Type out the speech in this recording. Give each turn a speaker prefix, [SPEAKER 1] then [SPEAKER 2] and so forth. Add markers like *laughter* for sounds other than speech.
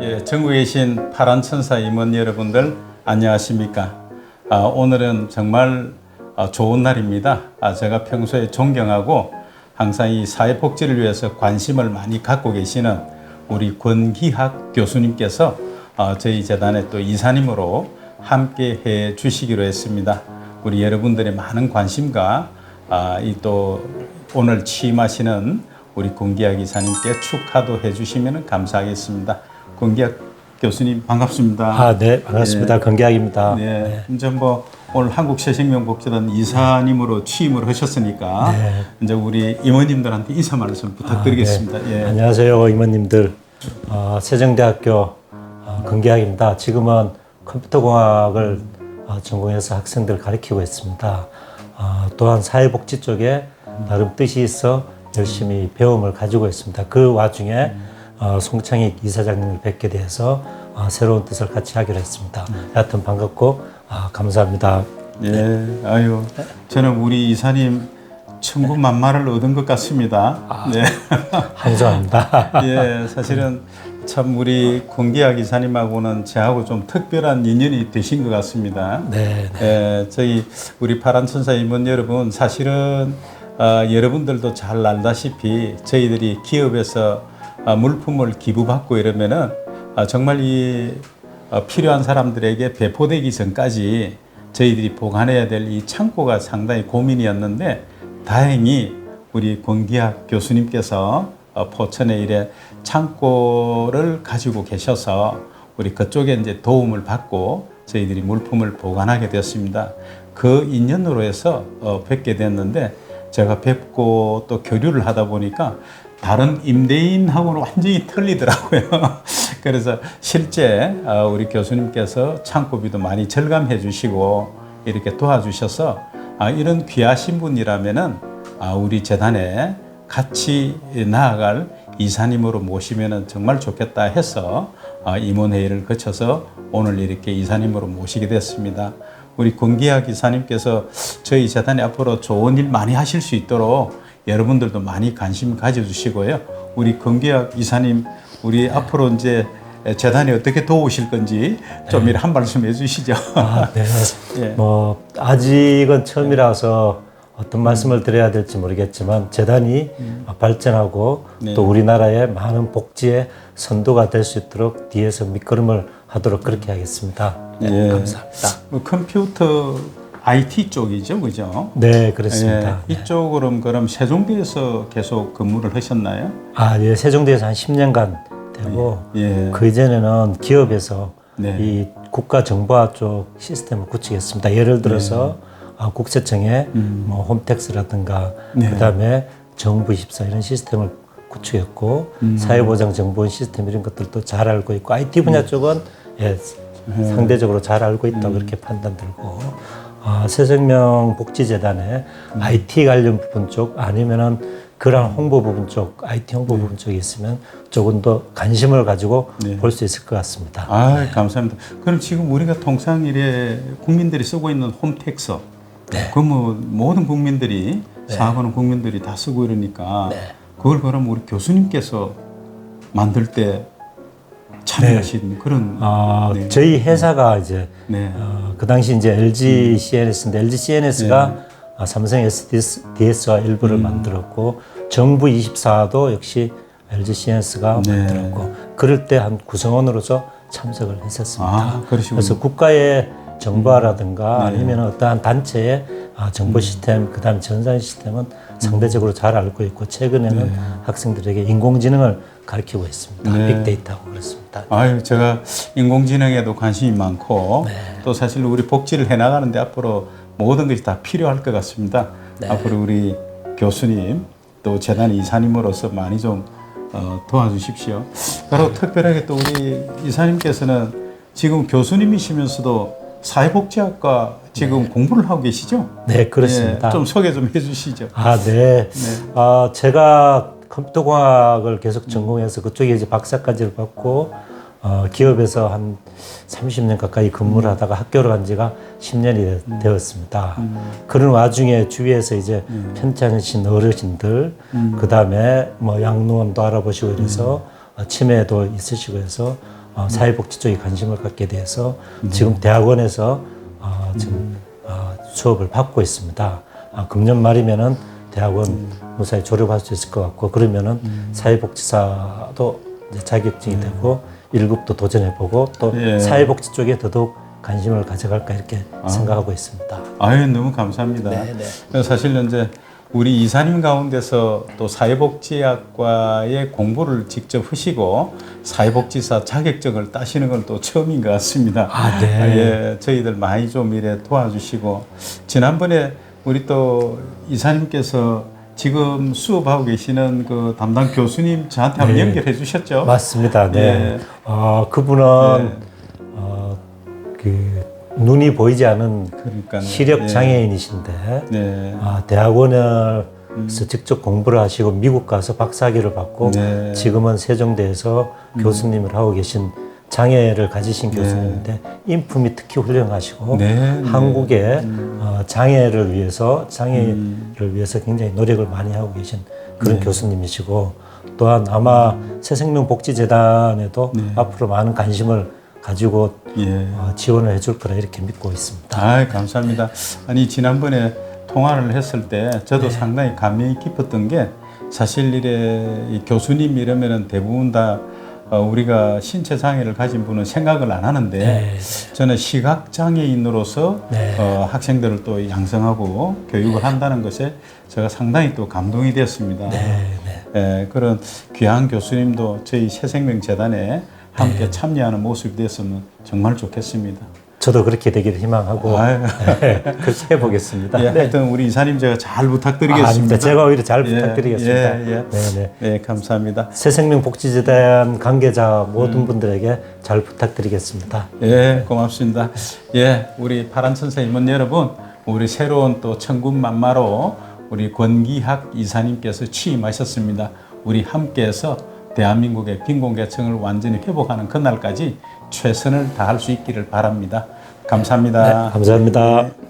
[SPEAKER 1] 예, 전국에 계신 파란 천사 임원 여러분들 안녕하십니까? 아, 오늘은 정말 아, 좋은 날입니다. 아, 제가 평소에 존경하고 항상 이 사회 복지를 위해서 관심을 많이 갖고 계시는 우리 권기학 교수님께서 아, 저희 재단의 또 이사님으로 함께 해 주시기로 했습니다. 우리 여러분들의 많은 관심과 아, 이또 오늘 취임하시는 우리 권기학 이사님께 축하도 해주시면 감사하겠습니다. 권기학 교수님 반갑습니다.
[SPEAKER 2] 아, 네, 반갑습니다. 건기학입니다.
[SPEAKER 1] 네, 이제 뭐 오늘 한국새생명복지단 이사님으로 취임을 하셨으니까
[SPEAKER 2] 네.
[SPEAKER 1] 이제 우리 임원님들한테 인사 말씀 부탁드리겠습니다.
[SPEAKER 2] 아, 네.
[SPEAKER 1] 예.
[SPEAKER 2] 안녕하세요, 임원님들. 어, 세정대학교 어, 건기학입니다. 지금은 컴퓨터공학을 어, 전공해서 학생들 가르치고 있습니다. 어, 또한 사회복지 쪽에 나름 뜻이 있어 열심히 배움을 가지고 있습니다. 그 와중에 어, 송창익 이사장님을 뵙게 돼서 어, 새로운 뜻을 같이 하기로 했습니다. 여하튼 반갑고 아, 감사합니다.
[SPEAKER 1] 예, 아유, 저는 우리 이사님 천군만마를 얻은 것 같습니다.
[SPEAKER 2] 아.
[SPEAKER 1] 네. *laughs*
[SPEAKER 2] 감사합니다. *laughs*
[SPEAKER 1] 예, 사실은 참 우리 권기학 이사님하고는 저하고 좀 특별한 인연이 되신 것 같습니다.
[SPEAKER 2] 네,
[SPEAKER 1] 예, 저희 우리 파란 천사 임원 여러분 사실은 어, 여러분들도 잘 알다시피 저희들이 기업에서 어, 물품을 기부받고 이러면은 어, 정말 이 어, 필요한 사람들에게 배포되기 전까지 저희들이 보관해야 될 이 창고가 상당히 고민이었는데 다행히 우리 권기학 교수님께서 어, 포천에 이래 창고를 가지고 계셔서 우리 그쪽에 이제 도움을 받고 저희들이 물품을 보관하게 되었습니다. 그 인연으로 해서 어, 뵙게 됐는데 제가 뵙고 또 교류를 하다 보니까 다른 임대인하고는 완전히 틀리더라고요. *laughs* 그래서 실제 어, 우리 교수님께서 창고비도 많이 절감해 주시고 이렇게 도와주셔서 아, 이런 귀하신 분이라면은 아, 우리 재단에 같이 나아갈 이사님으로 모시면은 정말 좋겠다 해서 아, 임원회의를 거쳐서 오늘 이렇게 이사님으로 모시게 됐습니다. 우리 권기학 이사님께서 저희 재단이 앞으로 좋은 일 많이 하실 수 있도록 여러분들도 많이 관심 가져주시고요. 우리 권기학 이사님, 우리 앞으로 이제 재단이 어떻게 도우실 건지 좀 이렇게 한 말씀 해주시죠.
[SPEAKER 2] 아, 네. *laughs*
[SPEAKER 1] 예.
[SPEAKER 2] 뭐 아직은 처음이라서 어떤 말씀을 드려야 될지 모르겠지만 재단이 발전하고
[SPEAKER 1] 네.
[SPEAKER 2] 또 우리나라의 많은 복지의 선도가 될 수 있도록 뒤에서 밑거름을 하도록 그렇게 하겠습니다. 네,
[SPEAKER 1] 예.
[SPEAKER 2] 감사합니다.
[SPEAKER 1] 뭐 컴퓨터 IT 쪽이죠, 그죠?
[SPEAKER 2] 네, 그렇습니다.
[SPEAKER 1] 예, 이쪽으로 그럼 세종대에서 계속 근무를 하셨나요?
[SPEAKER 2] 아, 예, 세종대에서 한 10년간 되고
[SPEAKER 1] 예.
[SPEAKER 2] 그 이전에는 기업에서
[SPEAKER 1] 네.
[SPEAKER 2] 이 국가 정보화 쪽 시스템을 구축했습니다. 예를 들어서 아, 국세청의 뭐 홈택스라든가
[SPEAKER 1] 네.
[SPEAKER 2] 그다음에 정부 24 이런 시스템을 구축했고 사회보장 정보원 시스템 이런 것들도 잘 알고 있고 IT 분야 쪽은 예, 상대적으로 잘 알고 있다 고 그렇게 판단 들고 아, 새생명 복지재단에 IT 관련 부분 쪽 아니면은 그런 홍보 부분 쪽 IT 홍보 부분 쪽이 있으면 조금 더 관심을 가지고
[SPEAKER 1] 네.
[SPEAKER 2] 볼수 있을 것 같습니다.
[SPEAKER 1] 아, 감사합니다. 그럼 지금 우리가 통상 이래 국민들이 쓰고 있는 홈택스,
[SPEAKER 2] 네.
[SPEAKER 1] 그뭐 모든 국민들이 사업하는 국민들이 다 쓰고 이러니까 그걸 그럼 우리 교수님께서 만들 때 참여하신 그런
[SPEAKER 2] 아,
[SPEAKER 1] 네.
[SPEAKER 2] 저희 회사가 이제
[SPEAKER 1] 네.
[SPEAKER 2] 어, 그 당시 이제 LG CNS인데 LG CNS가 아, 삼성 SDS와 일부를 만들었고 정부 24도 역시 LG CNS가
[SPEAKER 1] 네.
[SPEAKER 2] 만들었고 그럴 때 한 구성원으로서 참석을 했었습니다.
[SPEAKER 1] 아.
[SPEAKER 2] 그래서 국가의 정보화라든가 아니면 어떠한 단체의 아, 정보 시스템, 그 다음 전산 시스템은 상대적으로 잘 알고 있고 최근에는 학생들에게 인공지능을 가르치고 있습니다.
[SPEAKER 1] 네.
[SPEAKER 2] 빅데이터하고 그렇습니다.
[SPEAKER 1] 아유, 제가 인공지능에도 관심이 많고
[SPEAKER 2] 네.
[SPEAKER 1] 또 사실 우리 복지를 해나가는데 앞으로 모든 것이 다 필요할 것 같습니다.
[SPEAKER 2] 네.
[SPEAKER 1] 앞으로 우리 교수님 또 재단 이사님으로서 많이 좀 어, 도와주십시오. 바로
[SPEAKER 2] 네.
[SPEAKER 1] 특별하게 또 우리 이사님께서는 지금 교수님이시면서도 사회복지학과 지금 공부를 하고 계시죠?
[SPEAKER 2] 네, 그렇습니다.
[SPEAKER 1] 예, 좀 소개 좀 해주시죠.
[SPEAKER 2] 아, 네. 아, 제가 컴퓨터공학을 계속 전공해서 그쪽에 이제 박사까지를 받고 어, 기업에서 한 30년 가까이 근무를 하다가 학교를 간 지가 10년이 되었습니다. 그런 와중에 주위에서 이제 편찮으신 어르신들, 그 다음에 뭐 양로원도 알아보시고 이래서 어, 치매도 있으시고 해서 어, 사회복지 쪽에 관심을 갖게 돼서 지금 대학원에서 어, 지금 어, 수업을 받고 있습니다. 아, 금년 말이면은 대학원 무사히 졸업할 수 있을 것 같고 그러면은 사회복지사도 이제 자격증이 되고 1급도 도전해보고 또
[SPEAKER 1] 예.
[SPEAKER 2] 사회복지 쪽에 더더욱 관심을 가져갈까 이렇게 생각하고 있습니다.
[SPEAKER 1] 아유 너무 감사합니다.
[SPEAKER 2] 네, 네.
[SPEAKER 1] 사실 이제 우리 이사님 가운데서 또 사회복지학과의 공부를 직접 하시고 사회복지사 자격증을 따시는 건 또 처음인 것 같습니다.
[SPEAKER 2] 아, 네.
[SPEAKER 1] 예, 저희들 많이 좀 이래 도와주시고 지난번에 우리 또 이사님께서 지금 수업하고 계시는 그 담당 교수님 저한테 한번
[SPEAKER 2] 네.
[SPEAKER 1] 연결해 주셨죠?
[SPEAKER 2] 맞습니다. 네.
[SPEAKER 1] 예.
[SPEAKER 2] 어, 그분은
[SPEAKER 1] 네.
[SPEAKER 2] 어, 그 눈이 보이지 않은
[SPEAKER 1] 그러니까
[SPEAKER 2] 시력 장애인이신데
[SPEAKER 1] 네.
[SPEAKER 2] 아, 대학원을 서 직접 공부를 하시고 미국 가서 박사학위를 받고
[SPEAKER 1] 네.
[SPEAKER 2] 지금은 세종대에서 교수님을 하고 계신 장애를 가지신 교수님인데 인품이 특히 훌륭하시고
[SPEAKER 1] 네, 네.
[SPEAKER 2] 한국의 어, 장애를 위해서 장애를 위해서 굉장히 노력을 많이 하고 계신 그런 교수님이시고 또한 아마 새생명복지재단에도 앞으로 많은 관심을 가지고
[SPEAKER 1] 예.
[SPEAKER 2] 어, 지원을 해줄 거라 이렇게 믿고 있습니다.
[SPEAKER 1] 아, 감사합니다. 아니 지난번에 통화를 했을 때 저도 상당히 감명이 깊었던 게 사실 이래 이 교수님 이러면은 대부분 다 어, 우리가 신체 장애를 가진 분은 생각을 안 하는데
[SPEAKER 2] 네.
[SPEAKER 1] 저는 시각 장애인으로서
[SPEAKER 2] 네.
[SPEAKER 1] 어, 학생들을 또 양성하고 교육을 한다는 것에 제가 상당히 또 감동이 되었습니다.
[SPEAKER 2] 네, 네.
[SPEAKER 1] 예, 그런 귀한 교수님도 저희 새생명 재단에 함께 참여하는 모습이 됐으면 정말 좋겠습니다.
[SPEAKER 2] 저도 그렇게 되기를 희망하고. *laughs* 네, 그렇게 해보겠습니다.
[SPEAKER 1] 예, 하여튼 우리 이사님 제가 잘
[SPEAKER 2] 아,
[SPEAKER 1] 부탁드리겠습니다.
[SPEAKER 2] 아닙니다. 제가 오히려 잘
[SPEAKER 1] 예,
[SPEAKER 2] 부탁드리겠습니다.
[SPEAKER 1] 예, 예.
[SPEAKER 2] 네, 네.
[SPEAKER 1] 네, 감사합니다.
[SPEAKER 2] 새생명복지재단 관계자 모든
[SPEAKER 1] 음.
[SPEAKER 2] 분들에게 잘 부탁드리겠습니다.
[SPEAKER 1] 예, 고맙습니다. 예, 우리 파란 천사님은 여러분, 우리 새로운 또 천군 만마로 우리 권기학 이사님께서 취임하셨습니다. 우리 함께해서 대한민국의 빈곤계층을 완전히 회복하는 그날까지 최선을 다할 수 있기를 바랍니다. 감사합니다.
[SPEAKER 2] 감사합니다.